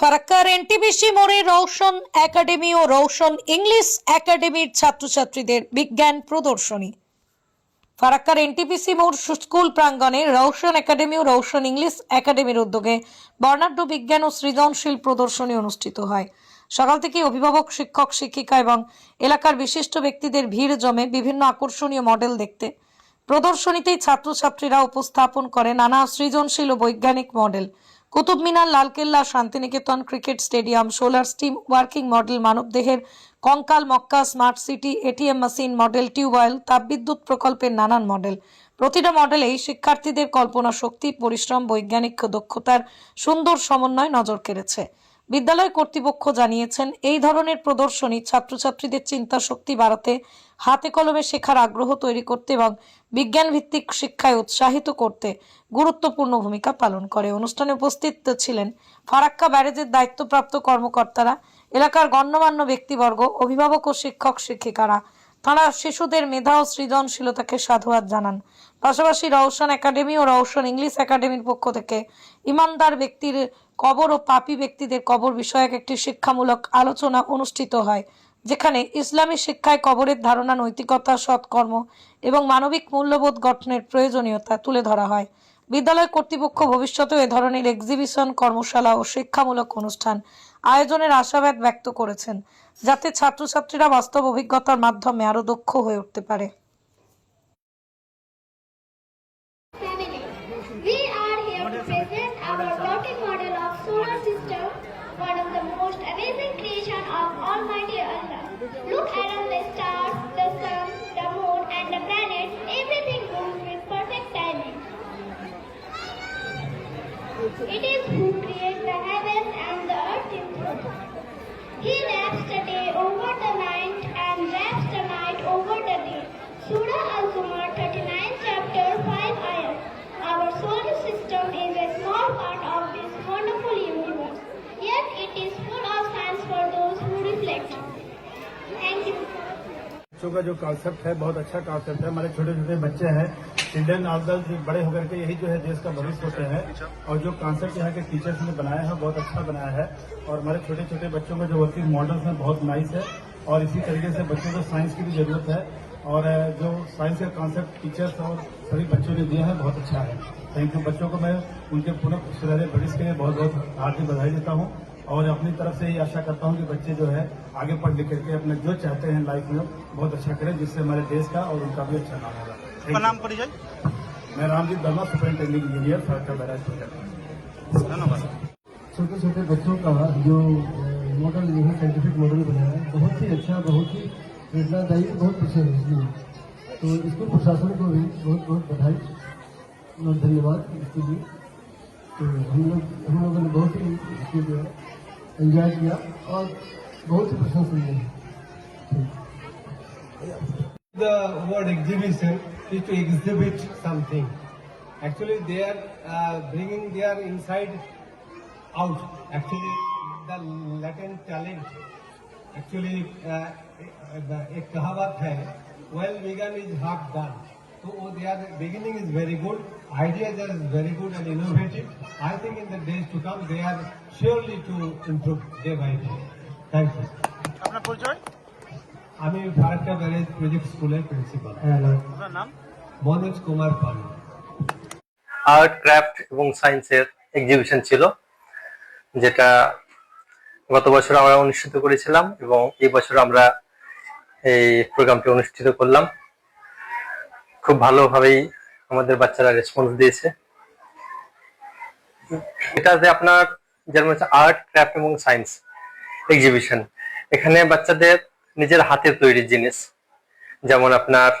ফারাক্কার NTPC মোড়ে Rowshan academy ও Rowshan English একাডেমির ছাত্রছাত্রীদের বিজ্ঞান প্রদর্শনী। ফারাক্কার এনটিপিসি মোড় স্কুল প্রাঙ্গণে রৌশন একাডেমি ও রৌশন ইংলিশ একাডেমির উদ্যোগে বর্ণাঢ্য বিজ্ঞান ও সৃজনশীল প্রদর্শনী অনুষ্ঠিত হয়। সকাল থেকে অভিভাবক, শিক্ষক, শিক্ষিকা এবং এলাকার বিশিষ্ট ব্যক্তিদের ভিড় জমে বিভিন্ন আকর্ষণীয় মডেল দেখতে। প্রদর্শনীতেই ছাত্রছাত্রীরা উপস্থাপন করে নানা সৃজনশীল ও বৈজ্ঞানিক model. Qutub Minar, Lalkella, Santiniketan cricket stadium, solar steam, working model, মানবদেহের কঙ্কাল, Mecca, smart city, ATM machine model, tubewell, তাপবিদ্যুৎ প্রকল্পের নানান মডেল। প্রতিটা মডেলেই শিক্ষার্থীদের কল্পনা শক্তি, পরিশ্রম, বৈজ্ঞানিক দক্ষতার সুন্দর সমন্বয় নজর কেড়েছে। বিদ্যালয় কর্তৃপক্ষ জানিয়েছেন, এই ধরনের প্রদর্শনী ছাত্রছাত্রীদের চিন্তা শক্তি বাড়াতে, হাতে কলমে শেখার আগ্রহ তৈরি করতে এবং বিজ্ঞান ভিত্তিক শিক্ষায় উৎসাহিত করতে গুরুত্বপূর্ণ ভূমিকা পালন করে। অনুষ্ঠানে উপস্থিত ছিলেন ফারাক্কা ব্যারেজের দায়িত্বপ্রাপ্ত কর্মকর্তারা, এলাকার গণ্যমান্য ব্যক্তিবর্গ, অভিভাবক ও শিক্ষক শিক্ষিকারা তারা শিশুদের মেধা ও সৃজনশীলতাকে সাধুবাদ জানান। পাশাপাশি রওশন একাডেমি ও রওশন ইংলিশ একাডেমির পক্ষ থেকে ইমানদার ব্যক্তির কবর ও পাপী ব্যক্তিদের কবর বিষয়ক একটি শিক্ষামূলক আলোচনা অনুষ্ঠিত হয়, যেখানে ইসলামী শিক্ষায় কবরের ধারণা, নৈতিকতা, সৎকর্ম এবং মানবিক মূল্যবোধ গঠনের প্রয়োজনীয়তা তুলে ধরা হয়। বিদ্যালয় কর্তৃপক্ষ ভবিষ্যতেও এ ধরনের এক্সিবিশন কর্মশালা ও শিক্ষামূলক অনুষ্ঠান আয়োজনের আশাবাদ ব্যক্ত করেছেন, যাতে ছাত্রছাত্রীরা বাস্তব অভিজ্ঞতার মাধ্যমে আরও দক্ষ হয়ে উঠতে পারে। Family. We Surah Al-Zumar 39 chapter 5 ayat. Our solar system is a small part of this wonderful universe. Yet it is full of science for those who reflect. Thank you. बच्चों का जो कॉन्सेप्ट है, बहुत अच्छा कॉन्सेप्ट है हमारे छोटे छोटे बच्चे हैं आइडल जो बड़े होकर के यही जो है देश का भविष्य होते हैं और जो कॉन्सेप्ट यहाँ के टीचर्स ने बनाया है, बहुत अच्छा बनाया है और हमारे छोटे छोटे बच्चों का जो वर्किंग मॉडल्स हैं, बहुत नाइस है और इसी तरीके से बच्चों को साइंस की भी ज़रूरत है और जो साइंस का कॉन्सेप्ट टीचर्स और सभी बच्चों ने दिया है बहुत अच्छा है। थैंक यू बच्चों को मैं उनके पुनः सुनहरे भविष्य के लिए बहुत बहुत हार्दिक बधाई देता हूँ। और अपनी तरफ़ से ये आशा करता हूँ कि बच्चे जो है आगे पढ़ लिख करके अपने जो चाहते हैं लाइफ में बहुत अच्छा करें जिससे हमारे देश का और उनका भी अच्छा नाम होगा. नाम परिचय? मैं Ramjit Verma superintending engineer Farakka barrage project धन्यवाद। छोटे छोटे बच्चों का जो मॉडल जो है साइंटिफिक मॉडल बनाया है बहुत ही अच्छा बहुत ही प्रेरणादायी बहुत प्रशंसनीय तो स्कूल प्रशासन को भी बहुत बहुत बधाई और धन्यवाद इसके लिए तो हम लोग हम लोगों ने बहुत ही इसके है एंजॉय किया और बहुत ही प्रशंसनीय है The word exhibition is to exhibit something. Actually, they are uh, bringing their inside out. Actually, the latent talent. Actually, uh, the- एक कहावत है well begun is half done. So oh, their beginning is very good. Ideas are very good and innovative. I think in the days to come, they are surely to improve day by day. Thank you. আপনার পরিচয় আমি Farakka barrage project স্কুলের principal আপনার নাম Manoj Kumar Pal art craft এবং সায়েন্সের exhibition ছিল যেটা গত বছর আমরা অনুষ্ঠিত করেছিলাম এবং এই বছর আমরা এই প্রোগ্রামটি অনুষ্ঠিত করলাম। খুব ভালোভাবেই আমাদের বাচ্চারা রেসপন্স দিয়েছে। এটাতে আপনার যেমন হচ্ছে আর্ট ক্রাফট এবং সায়েন্স এক্সিবিশন এখানে বাচ্চাদের নিজের হাতের তৈরি জিনিস। যেমন আপনার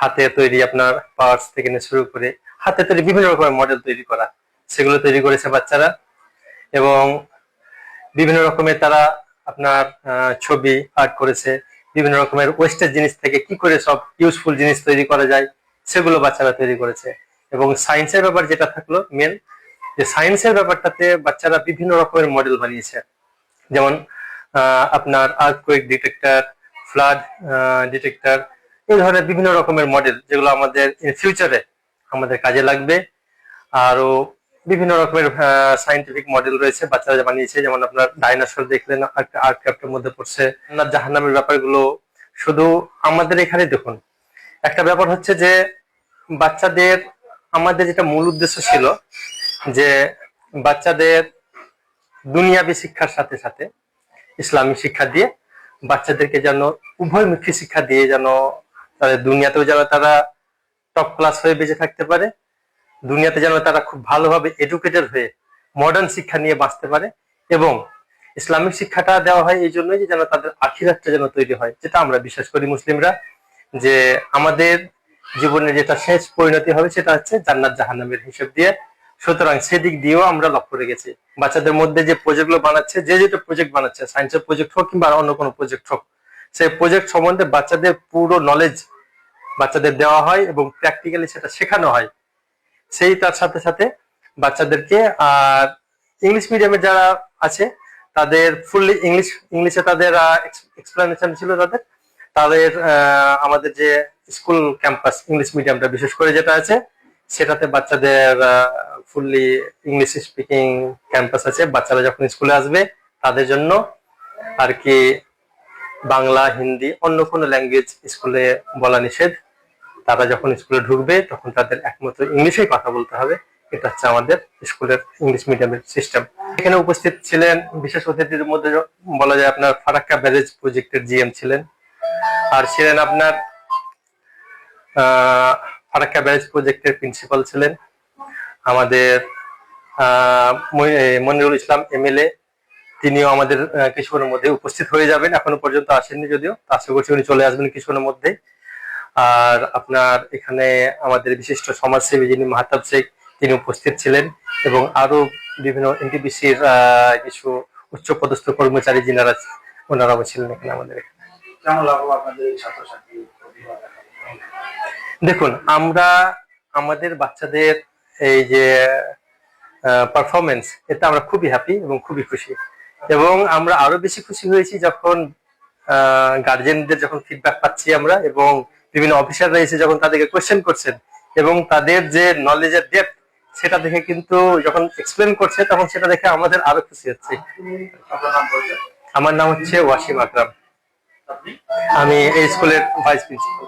হাতে তৈরি আপনার পার্টস থেকে শুরু করে হাতে তৈরি বিভিন্ন রকমের মডেল তৈরি করা, সেগুলো তৈরি করেছে বাচ্চারা। এবং বিভিন্ন রকমের তারা আপনার ছবি আর্ট করেছে, বিভিন্ন রকমের ওয়েস্টের জিনিস থেকে কি করে সব ইউজফুল জিনিস তৈরি করা যায়, সেগুলো বাচ্চারা তৈরি করেছে। এবং সায়েন্সের ব্যাপার যেটা থাকল মেন যে সায়েন্সের ব্যাপারটাতে বাচ্চারা বিভিন্ন রকমের মডেল বানিয়েছে। যেমন আপনার আর্থকুইক ডিটেক্টর ফ্লাড ডিটেক্টর এই ধরনের বিভিন্ন রকমের মডেল যেগুলো আমাদের ইন ফিউচারে আমাদের কাজে লাগবে। আরও বিভিন্ন রকমের সাইন্টিফিক মডেল রয়েছে, বাচ্চারা বানিয়েছে, যেমন আপনার ডাইনোসর দেখলেন আর্ট ক্রাফটের মধ্যে পড়ছে। না জাহান্নামের ব্যাপারগুলো, শুধু আমাদের এখানে দেখুন। একটা ব্যাপার হচ্ছে যে, বাচ্চাদের, আমাদের যেটা মূল উদ্দেশ্য ছিল, যে বাচ্চাদের দুনিয়াবী শিক্ষার সাথে সাথে, ইসলামী শিক্ষা দিয়ে, বাচ্চাদেরকে যেন উভয়মুখী শিক্ষা দিয়ে যেন তাদের দুনিয়াতেও যেন তারা টপ ক্লাস হয়ে বেঁচে থাকতে পারে দুনিয়াতে যেন তারা খুব ভালোভাবে এডুকেটেড হয়ে মডার্ন শিক্ষা নিয়ে বাঁচতে পারে এবং ইসলামিক শিক্ষাটা দেওয়া হয় এই জন্যই যেন তাদের আখিরাতটা যেন তৈরি হয়, যেটা আমরা বিশ্বাস করি মুসলিমরা, যে আমাদের জীবনের যেটা শেষ পরিণতি হবে সেটা হচ্ছে জান্নাত জাহান্নামের হিসেব দিয়ে। সুতরাং সেদিক দিয়েও আমরা লক্ষ্য রেখেছি। বাচ্চাদের মধ্যে যে প্রজেক্টগুলো বানাচ্ছে, যে যেটা প্রজেক্ট বানাচ্ছে সায়েন্সের প্রজেক্ট হোক কিংবা অন্য কোনো প্রজেক্ট হোক, সেই প্রজেক্ট সম্বন্ধে বাচ্চাদের পুরো নলেজ বাচ্চাদের দেওয়া হয় এবং প্র্যাকটিক্যালি সেটা শেখানো হয়। সেই তার সাথে সাথে বাচ্চাদেরকে আর ইংলিশ মিডিয়ামে যারা আছে, তাদের ফুললি ইংলিশ ইংলিশে তাদের এক্সপ্লেনেশন ছিল তাদের। তাদের আমাদের যে স্কুল ক্যাম্পাস ইংলিশ মিডিয়ামটা বিশেষ করে যেটা আছে, সেটাতে বাচ্চাদের ফুললি ইংলিশ স্পিকিং ক্যাম্পাস আছে। বাচ্চারা যখন স্কুলে আসবে, তাদের জন্য আর কি বাংলা, হিন্দি, অন্য কোনো ল্যাঙ্গুয়েজ স্কুলে বলা নিষেধ। তারা যখন স্কুলে ঢুকবে, তখন তাদের একমাত্র ইংলিশেই কথা বলতে হবে। এটা হচ্ছে আমাদের স্কুলের ইংলিশ মিডিয়ামের সিস্টেম। এখানে উপস্থিত ছিলেন বিশেষ অতিথিদের মধ্যে বলা যায় আপনার ফারাক্কা ব্যারেজ প্রজেক্টের জিএম ছিলেন। আর ছিলেন আপনার ফারাক্কা ব্যারেজ প্রজেক্টের প্রিন্সিপাল ছিলেন। আমাদের মনিরুল ইসলাম এমএলএ, তিনিও আমাদের কিছুক্ষণের মধ্যে উপস্থিত হয়ে যাবেন। এখনও পর্যন্ত আসেননি যদিও। আশা করছি উনি চলে আসবেন কিছুক্ষণের মধ্যে আর আপনার এখানে আমাদের বিশিষ্ট সমাজসেবী যিনি মাহাতাব শেখ তিনি উপস্থিত ছিলেন এবং আরও বিভিন্ন এনটিপিসির কিছু উচ্চপদস্থ কর্মচারী যিনারা ওনারাও ছিলেন এখানে আমাদের দেখুন? আমরা আমাদের বাচ্চাদের এই যে পারফরমেন্স এতে আমরা খুবই হ্যাপি এবং খুবই খুশি। এবং আমরা আরও বেশি খুশি হয়েছি যখন গার্জেনদের যখন ফিডব্যাক পাচ্ছি আমরা এবং বিভিন্ন অফিসাররা এসে যখন তাদেরকে কোয়েশ্চেন করছেন এবং তাদের যে নলেজের ডেপথ সেটা দেখে কিন্তু যখন এক্সপ্লেন করছে, তখন সেটা দেখে আমাদের আরও খুশি হচ্ছে। আমার নাম হচ্ছে ওয়াসিম আকরাম। আমি এই স্কুলের ভাইস প্রিন্সিপাল